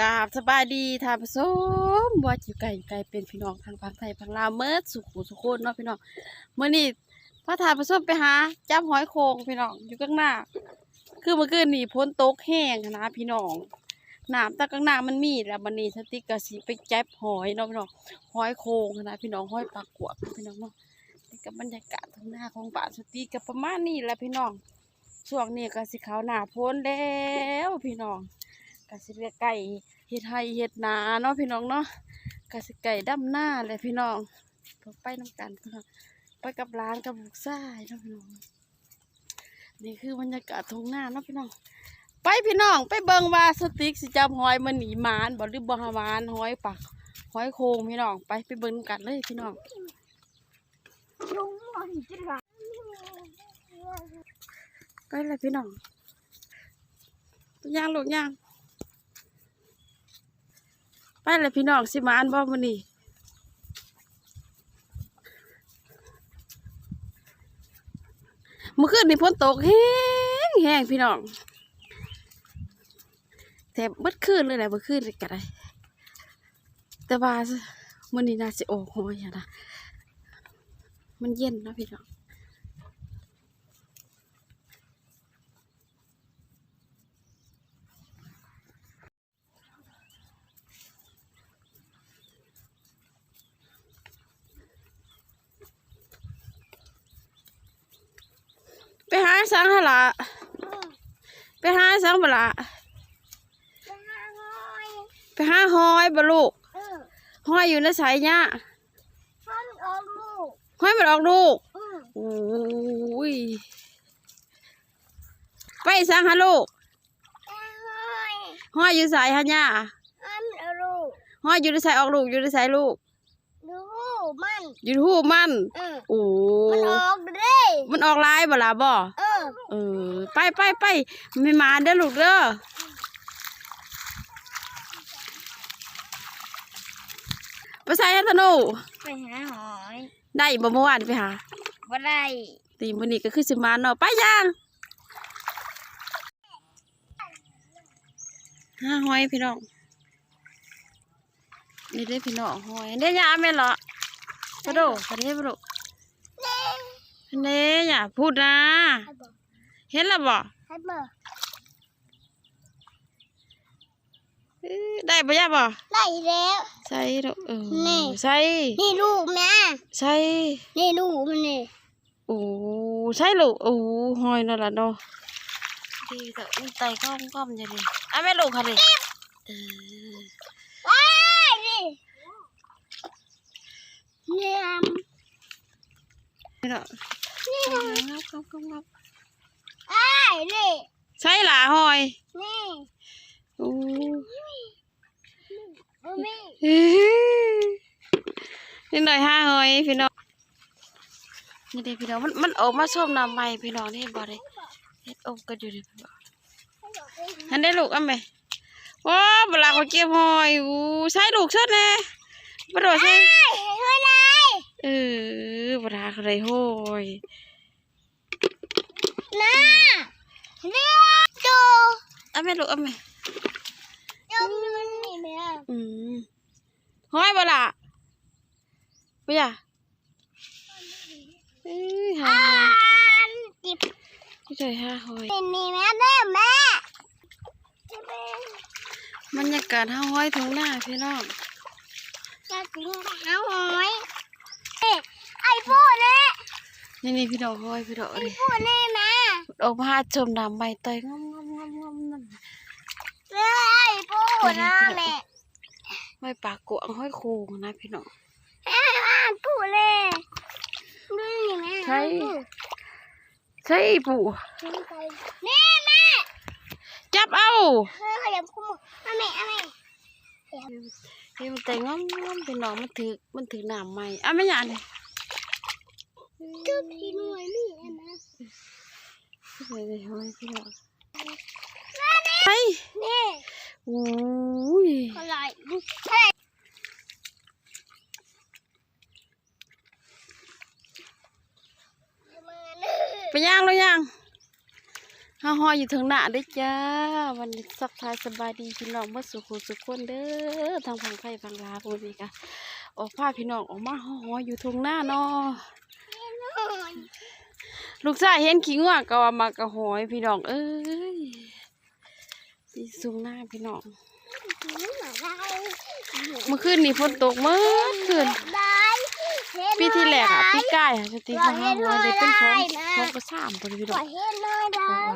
กราบสบายดีท่านผู้ชมบ่ว่าอยู่ไก่ไกลเป็นพี่น้องทางภาคไทยภาคลาวเมิดสุขุสุขคนเนาะพี่น้องเมื้อนี้พาท่านผู้ชมไปหาจับหอยโขงพี่น้องอยู่ข้างหน้า คือเมื่อคืนนี่ฝนโต๊กแห้งนะพี่น้องน้ำตะข้างหน้ามันมีแล้วบัดนี้สติกก็สิไปจับหอยเนาะพี่น้องหอยโขงนะพี่น้องหอยปลากกวดพี่น้องเนาะนี่ก็บบรรยากาศข้างหน้าของบ้าสติกก็ประมาณนี้แหละพี่น้องช่วงนี้ก็สิเขาวหนาพ้นแล้วพี่น้อง ก็สิเรียกไก่เฮ็ดไห้เฮ็ดนาเนาะพี่น้องเนาะก็สิไก่ดำหน้าเลยพี่น้องไปน้ำกันพี่น้องไปกับร้านกับลูกชาเนาะพี่น้องนี่คือบรรยากาศทุ่งนาเนาะพี่น้อง ไปพี่น้อง ไปเบิงว่าสติ๊กสิจับหอยมันหนีมานบ่หรือบ่หามานหอยปักหอยโคงพี่น้องไปไปเบิงกันเลยพี่น้องลุงหมันจะไปเลยพี่น้องย่างลูกย่าง ไปเลยพี่น้องสิมาอันบ่มื้อนี้เมื่อคืนนี่ฝนตกแห้งแห้งพี่น้องแต่เบิดคืนเลยแหละเมื่อคืนเลยก็ได้แต่ว่ามื้อนี้น่าสิออกหอยอะนะมันเย็นนะพี่น้อง สังหนละไปหาสังบละจะหาหอยไปหาหอยบลูกเออหอยอยู่ในสายเนี่ยฟันออกลูกหอยมันออกลูกเออโอ้ยไปสังหาลูกจะหอยหอยอยู่สายฮะเนี่ยอันเอาลูกหอยอยู่ในสายออกลูกอยู่ในสายลูกดูมันอยู่ในหูมันเออโอ้มันออกเด้มันออกลายบ่ล่ะบ่เออ เออ ไปไปไปไม่มาเด้อลูกเด้อไปใส่ฮัตโนไปหาหอยได้บ่เมื่อวานไปหาบ่ได้ตีมันนี้ก็คือสิมาเนาะไปย่างห้าหอยพี่น้องนี่ได้อพี่น้องหอยเด้ยาแม่นเหรอปะโดปะเด้ปะโดเน่เด้อย่าพูดนะให้บอก เห็นแล้วบ่ให้บอกเอ้ยได้บ่ย่าบ่ได้แล้วใส่ดอกเออนี่ใส่นี่ลูกแม่ใส่นี่ลูกมันนี่โอ้ใช่ลูกโอ้หอยนั่นล่ะเนาะดีแต่มันไตก้อมก้อมๆอย่างนี้อะแม่ลูกค่ะดิเออว้ายนี่เนี่ยนี่เนาะนี่งับงับงับงับ อ้ายนี่ใช่หล่ะหอยนี่โอ้บ่มีนี่หน่อยห้าหอยพี่น้องนี่เด็พี่น้องมันมันออกมาส้มน้ำใหม่พี่น้องนี่บ่ได้เฮ็ดอบกันอยู่เดิพี่น้องหันได้ลูกเอะแม่ว้าเวลาเขาเก็บหอยอู้ใช่ลูกเชิดแน่บ่โดดใช่เฮ้ยนายเออเวลาเขาได้หอยน้า เรียกจูเอะแม่ลูกเอะแม่จูมันนี่แม่อืมหอยบ่ล่ะบ่อย่าเอ้ยหาอ่าหอยนจิบไม่ใช่ห้าหอยนี่นี่แม่เด้อแม่จะเป็นบรรยากาศห้าหอยทุ่งนาพี่น้องจะกินข้าวหอยเอ๊ะไอ้พูดเลย นี่นี่พี่น้องหอยพี่น้องไอ้เลยพูดเลยแม่ออกมาชมน้ำใบเตยงอมงอมงอมงอมนั่นเอ้ยไอ้พูดนะแม่หอยปากกวางหอยโคงนะพี่น้องแม่อ่านพูดเลยดูนี่แม่ใช่ใช่ปู่นี่แม่จับเอาเฮ้ยขยับคุ้มเอาแม่เอาแม่นี่มันเตยงอมงอมพี่น้องมันถือมันถือน้ำใหม่อะไม่หยาดเลย จุดที่หน่วยนี่นะเฮ้ยหอยพี่น้อแม่นี่ไปนี่อุ้ยอะไรเฮ้ยมาเลยไปย่างแล้วย่างห้าหอยอยู่ทางหน้าเด้จ้า วันนี้สักทายสบายดีพี่น้องเมื่อสุขสุขคนเด้อทางฝั่งไทยฝั่งลาวพวกนี้ค่ะออกพาพี่น้องออกมาห้าหอยอยู่ทางหน้าเนาะ ลูกชายเห็นขี้ง่วงก็ว่ามากระหอยพี่น้องเอ้ยสีสูงหน้าพี่น้องเมื่อคืนนี่ฝนตกเมื่อคืนปีที่แรกอะปีกายอะจะตีมาห้าหอยเลยเป็นสองสองก็สามคนพี่น้ปอล่องยเฮน้อย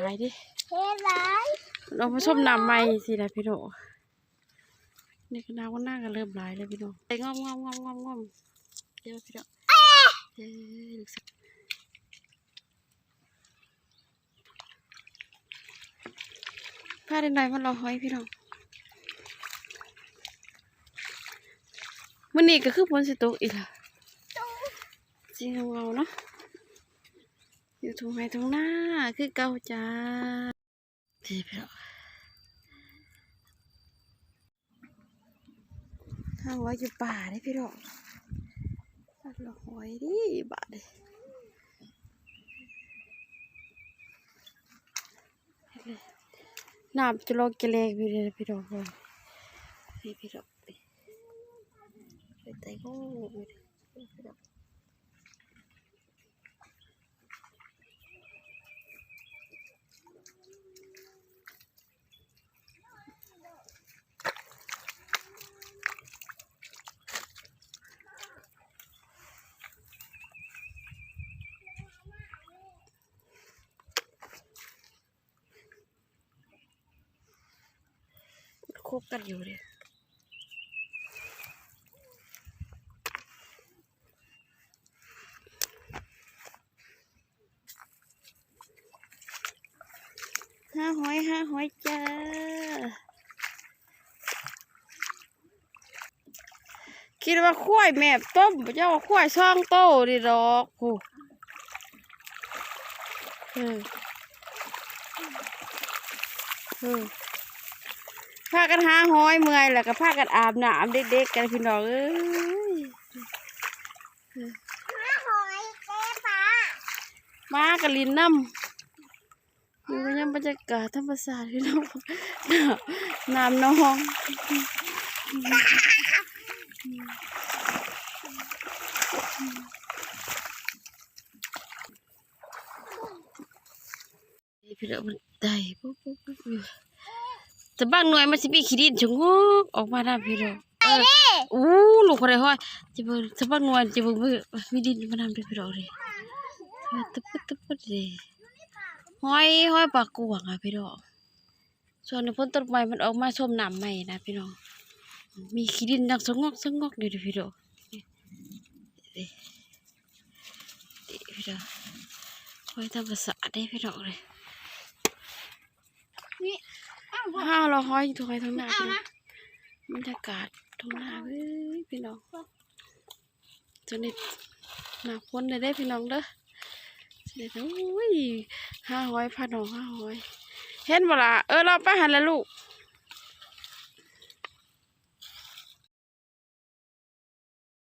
ไว้ดิเฮ็ดไรเราผสมน้ำใหม่สินะพี่น้องนี่ก็น้ำก็น่ากันเริ่มหลายเลยพี่น้องไปงอมงอมงอมงอมงอมเดี๋ยวพี่น้องเอ้ยลูกสาได้หน่อยมันรอหอยพี่น้องมื่อนี้ก็คือฝนสิตกอีกค่ะจริงเงาเนาะอยู่ทุ่งไร่ทุ่งหน้าคือเก่าจ้าดีพี่น้องทางว่าอยู่ป่าได้พี่ดอกตัดละหอยดิบาดเลยเลย น้ำจะลอกจะเลกพี่เลยพี่ดอกเลยนี่พี่ดอกนี่ไปไต่ก็ คบกันอยู่เลยห้าหอยห้าหอยจ้าคิดว่าข้วยแม่ต้มเจ้าข้วยช่องโตดิดอกโอ้เออเออ พากันหาหอยเมื่อยแล้วก็พากันอาบน้ำเด็กๆกันพี่น้องเอ้ยมาหอยเจ๊ฟ้ามากันลินน้ำอยู่กันยังบรรยากาศธรรมศาสตร์พี่น้องน้ำน้องนี่พี่น้องมันได้ปุ๊บปุ๊บปุ๊บอยู่ แต่บางหน่วยมันสิมีขี้ดินชะงอกออกมาได้พี่น้องเอออู้ลูกคนใดห้อยจะเบิ่งถ้าบางหน่วยจะเบิ่งมีมีดินมานำด้วยพี่น้องเลยตึ๊บตึ๊บตึ๊บเลยห้อยห้อยปากกวางอะพี่น้องส่วนในพ้นต้นไม้มันออกมาชมหน้ำใหม่นะพี่น้องมีขี้ดินดังสงอกสงอกเลยเด้อพี่น้องพี่น้องห้อยทำภาษาได้พี่น้องเลยนี่ ห้าวเราห้อยอยู่ตรงไหนตรงหน้าเอาพี่น้อนะงบรรยากาศตรงหน้าเว้ยพี่น้องจนนี้หน้าพ้นเลยได้อพี่น้องเด้อเด็ดโอ้ยห้าห้อยพาน้องห้าห้อย เห็นบ่ล่ะเออเราไปหันแล้วลูก